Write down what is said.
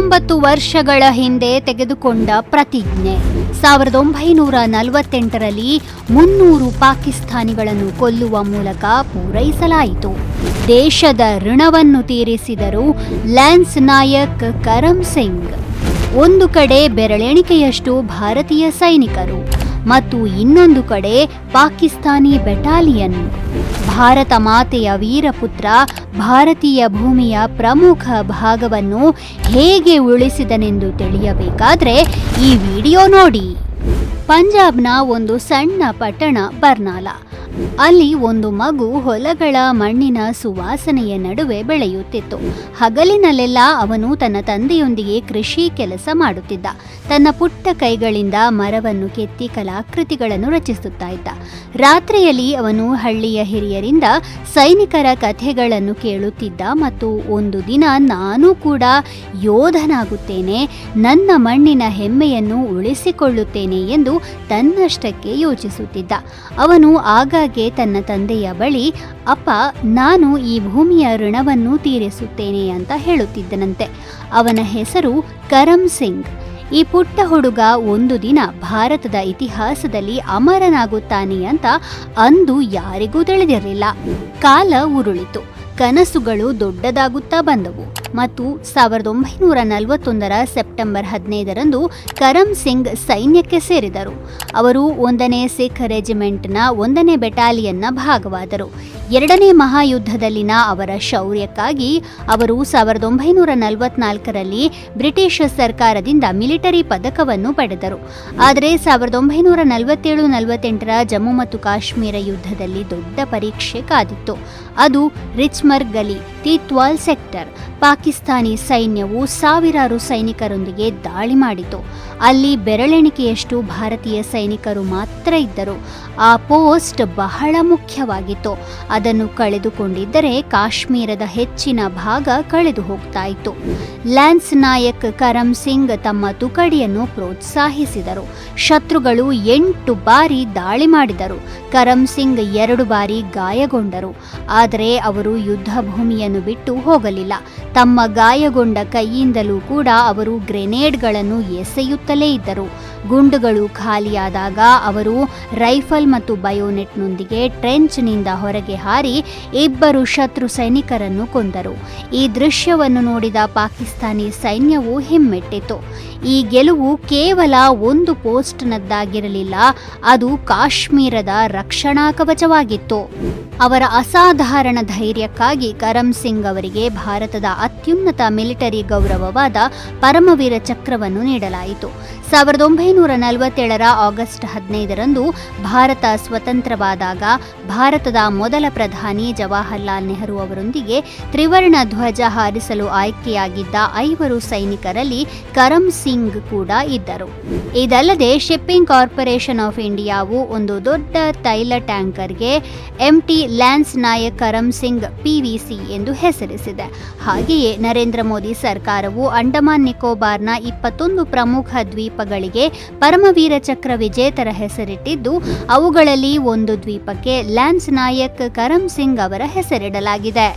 ಹತ್ತೊಂಬತ್ತು ವರ್ಷಗಳ ಹಿಂದೆ ತೆಗೆದುಕೊಂಡ ಪ್ರತಿಜ್ಞೆ. ಸಾವಿರದ ಒಂಬೈನೂರ ನಲವತ್ತೆಂಟರಲ್ಲಿ ಮುನ್ನೂರು ಪಾಕಿಸ್ತಾನಿಗಳನ್ನು ಕೊಲ್ಲುವ ಮೂಲಕ ಪೂರೈಸಲಾಯಿತು. ದೇಶದ ಋಣವನ್ನು ತೀರಿಸಿದರು ಲ್ಯಾನ್ಸ್ ನಾಯಕ್ ಕರಮ್ ಸಿಂಗ್. ಒಂದು ಕಡೆ ಬೆರಳೆಣಿಕೆಯಷ್ಟು ಭಾರತೀಯ ಸೈನಿಕರು. ಮತ್ತು ಇನ್ನೊಂದು ಕಡೆ ಪಾಕಿಸ್ತಾನಿ ಬೆಟಾಲಿಯನ್. ಭಾರತ ಮಾತೆಯ ವೀರಪುತ್ರ, ಭಾರತೀಯ ಭೂಮಿಯ ಪ್ರಮುಖ ಭಾಗವನ್ನು ಹೇಗೆ ಉಳಿಸಿದನೆಂದು ತಿಳಿಯಬೇಕಾದ್ರೆ ಈ ವಿಡಿಯೋ ನೋಡಿ. ಪಂಜಾಬ್ನ ಒಂದು ಸಣ್ಣ ಪಟ್ಟಣ ಬರ್ನಾಲಾ ಅಲ್ಲಿ ಒಂದು ಮಗು ಹೊಲಗಳ ಮಣ್ಣಿನ ಸುವಾಸನೆಯ ನಡುವೆ ಬೆಳೆಯುತ್ತಿತ್ತು. ಹಗಲಿನಲ್ಲೆಲ್ಲ ಅವನು ತನ್ನ ತಂದೆಯೊಂದಿಗೆ ಕೃಷಿ ಕೆಲಸ ಮಾಡುತ್ತಿದ್ದ. ತನ್ನ ಪುಟ್ಟ ಕೈಗಳಿಂದ ಮರವನ್ನು ಕೆತ್ತಿ ಕಲಾಕೃತಿಗಳನ್ನು ರಚಿಸುತ್ತಾ ಇದ್ದ. ರಾತ್ರಿಯಲ್ಲಿ ಅವನು ಹಳ್ಳಿಯ ಹಿರಿಯರಿಂದ ಸೈನಿಕರ ಕಥೆಗಳನ್ನು ಕೇಳುತ್ತಿದ್ದ ಮತ್ತು ಒಂದು ದಿನ ನಾನು ಕೂಡ ಯೋಧನಾಗುತ್ತೇನೆ, ನನ್ನ ಮಣ್ಣಿನ ಹೆಮ್ಮೆಯನ್ನು ಉಳಿಸಿಕೊಳ್ಳುತ್ತೇನೆ ಎಂದು ತನ್ನಷ್ಟಕ್ಕೆ ಯೋಚಿಸುತ್ತಿದ್ದ. ಅವನು ಆಗಾಗ್ಗೆ ತನ್ನ ತಂದೆಯ ಬಳಿ, ಅಪ್ಪ, ನಾನು ಈ ಭೂಮಿಯ ಋಣವನ್ನು ತೀರಿಸುತ್ತೇನೆ ಅಂತ ಹೇಳುತ್ತಿದ್ದನಂತೆ. ಅವನ ಹೆಸರು ಕರಮ್ ಸಿಂಗ್. ಈ ಪುಟ್ಟ ಹುಡುಗ ಒಂದು ದಿನ ಭಾರತದ ಇತಿಹಾಸದಲ್ಲಿ ಅಮರನಾಗುತ್ತಾನೆ ಅಂತ ಅಂದು ಯಾರಿಗೂ ತಿಳಿದಿರಲಿಲ್ಲ. ಕಾಲ ಉರುಳಿತು. ಕನಸುಗಳು ದೊಡ್ಡದಾಗುತ್ತಾ ಬಂದವು. ಮತ್ತು ಸಾವಿರದ ಒಂಬೈನೂರ ನಲವತ್ತೊಂದರ ಸೆಪ್ಟೆಂಬರ್ ಹದಿನೈದರಂದು ಕರಮ್ ಸಿಂಗ್ ಸೈನ್ಯಕ್ಕೆ ಸೇರಿದರು. ಅವರು ಒಂದನೇ ಸಿಖ್ ರೆಜಿಮೆಂಟ್ನ ಒಂದನೇ ಬೆಟಾಲಿಯನ್ನ ಭಾಗವಾದರು. ಎರಡನೇ ಮಹಾಯುದ್ಧದಲ್ಲಿನ ಅವರ ಶೌರ್ಯಕ್ಕಾಗಿ ಅವರು ಸಾವಿರದ ಒಂಬೈನೂರ ನಲವತ್ನಾಲ್ಕರಲ್ಲಿ ಬ್ರಿಟಿಷ್ ಸರ್ಕಾರದಿಂದ ಮಿಲಿಟರಿ ಪದಕವನ್ನು ಪಡೆದರು. ಆದರೆ ಸಾವಿರದ ಒಂಬೈನೂರ ನಲವತ್ತೇಳು ನಲವತ್ತೆಂಟರ ಜಮ್ಮು ಮತ್ತು ಕಾಶ್ಮೀರ ಯುದ್ಧದಲ್ಲಿ ದೊಡ್ಡ ಪರೀಕ್ಷೆ ಕಾದಿತ್ತು. ಅದು ರಿಚ್ಮರ್ ಗಲಿ. ತೀತ್ವಾಲ್ ಸೆಕ್ಟರ್ ಪಾಕಿಸ್ತಾನಿ ಸೈನ್ಯವು ಸಾವಿರಾರು ಸೈನಿಕರೊಂದಿಗೆ ದಾಳಿ ಮಾಡಿತು. ಅಲ್ಲಿ ಬೆರಳೆಣಿಕೆಯಷ್ಟು ಭಾರತೀಯ ಸೈನಿಕರು ಮಾತ್ರ ಇದ್ದರು. ಆ ಪೋಸ್ಟ್ ಬಹಳ ಮುಖ್ಯವಾಗಿತ್ತು. ಅದನ್ನು ಕಳೆದುಕೊಂಡಿದ್ದರೆ ಕಾಶ್ಮೀರದ ಹೆಚ್ಚಿನ ಭಾಗ ಕಳೆದು ಹೋಗ್ತಾ ಇತ್ತು. ಲ್ಯಾನ್ಸ್ ನಾಯಕ್ ಕರಮ್ ಸಿಂಗ್ ತಮ್ಮ ತುಕಡಿಯನ್ನು ಪ್ರೋತ್ಸಾಹಿಸಿದರು. ಶತ್ರುಗಳು ಎಂಟು ಬಾರಿ ದಾಳಿ ಮಾಡಿದರು. ಕರಮ್ ಸಿಂಗ್ ಎರಡು ಬಾರಿ ಗಾಯಗೊಂಡರು. ಆದರೆ ಅವರು ಯುದ್ಧ ಭೂಮಿಯನ್ನು ಬಿಟ್ಟು ಹೋಗಲಿಲ್ಲ. ತಮ್ಮ ಗಾಯಗೊಂಡ ಕೈಯಿಂದಲೂ ಕೂಡ ಅವರು ಗ್ರೆನೇಡ್ಗಳನ್ನು ಎಸೆಯುತ್ತಲೇ ಇದ್ದರು. ಗುಂಡುಗಳು ಖಾಲಿಯಾದಾಗ ಅವರು ರೈಫಲ್ ಮತ್ತು ಬಯೋನೆಟ್ನೊಂದಿಗೆ ಟ್ರೆಂಚ್ನಿಂದ ಹೊರಗೆ ಹಾರಿ ಇಬ್ಬರು ಶತ್ರು ಸೈನಿಕರನ್ನು ಕೊಂದರು. ಈ ದೃಶ್ಯವನ್ನು ನೋಡಿದ ಪಾಕಿಸ್ತಾನಿ ಸೈನ್ಯವು ಹಿಮ್ಮೆಟ್ಟಿತು. ಈ ಗೆಲುವು ಕೇವಲ ಒಂದು ಪೋಸ್ಟ್ನದ್ದಾಗಿರಲಿಲ್ಲ, ಅದು ಕಾಶ್ಮೀರದ ರಕ್ಷಣಾ ಕವಚವಾಗಿತ್ತು. ಅವರ ಅಸಾಧಾರಣ ಧೈರ್ಯಕ್ಕಾಗಿ ಕರಮ್ ಸಿಂಗ್ ಅವರಿಗೆ ಭಾರತದ ಅತ್ಯುನ್ನತ ಮಿಲಿಟರಿ ಗೌರವವಾದ ಪರಮವೀರ ಚಕ್ರವನ್ನು ನೀಡಲಾಯಿತು. ಸಾವಿರದ ಒಂಬೈನೂರ ನಲವತ್ತೇಳರ ಆಗಸ್ಟ್ ಹದಿನೈದರಂದು ಭಾರತ ಸ್ವತಂತ್ರವಾದಾಗ ಭಾರತದ ಮೊದಲ ಪ್ರಧಾನಿ ಜವಾಹರ್ಲಾಲ್ ನೆಹರು ಅವರೊಂದಿಗೆ ತ್ರಿವರ್ಣ ಧ್ವಜ ಹಾರಿಸಲು ಆಯ್ಕೆಯಾಗಿದ್ದ ಐವರು ಸೈನಿಕರಲ್ಲಿ ಕರಮ್ ಸಿಂಗ್ ಕೂಡ ಇದ್ದರು. ಇದಲ್ಲದೆ ಶಿಪ್ಪಿಂಗ್ ಕಾರ್ಪೊರೇಷನ್ ಆಫ್ ಇಂಡಿಯಾವು ಒಂದು ದೊಡ್ಡ ತೈಲ ಟ್ಯಾಂಕರ್ಗೆ M T lance Naik Karam Singh PVC ಎಂದು ಹೆಸರಿಸಿದೆ. ಹಾಗೆಯೇ ನರೇಂದ್ರ ಮೋದಿ ಸರ್ಕಾರವು ಅಂಡಮಾನ್ ನಿಕೋಬಾರ್ನ ಇಪ್ಪತ್ತೊಂದು ಪ್ರಮುಖ ದ್ವೀಪಗಳಿಗೆ ಪರಮವೀರ ಚಕ್ರ ವಿಜೇತರ ಹೆಸರಿಟ್ಟಿದ್ದು, ಅವುಗಳಲ್ಲಿ ಒಂದು ದ್ವೀಪಕ್ಕೆ ಲ್ಯಾನ್ಸ್ ನಾಯಕ್ ಕರಮ್ ಸಿಂಗ್ ಅವರ ಹೆಸರಿಡಲಾಗಿದೆ.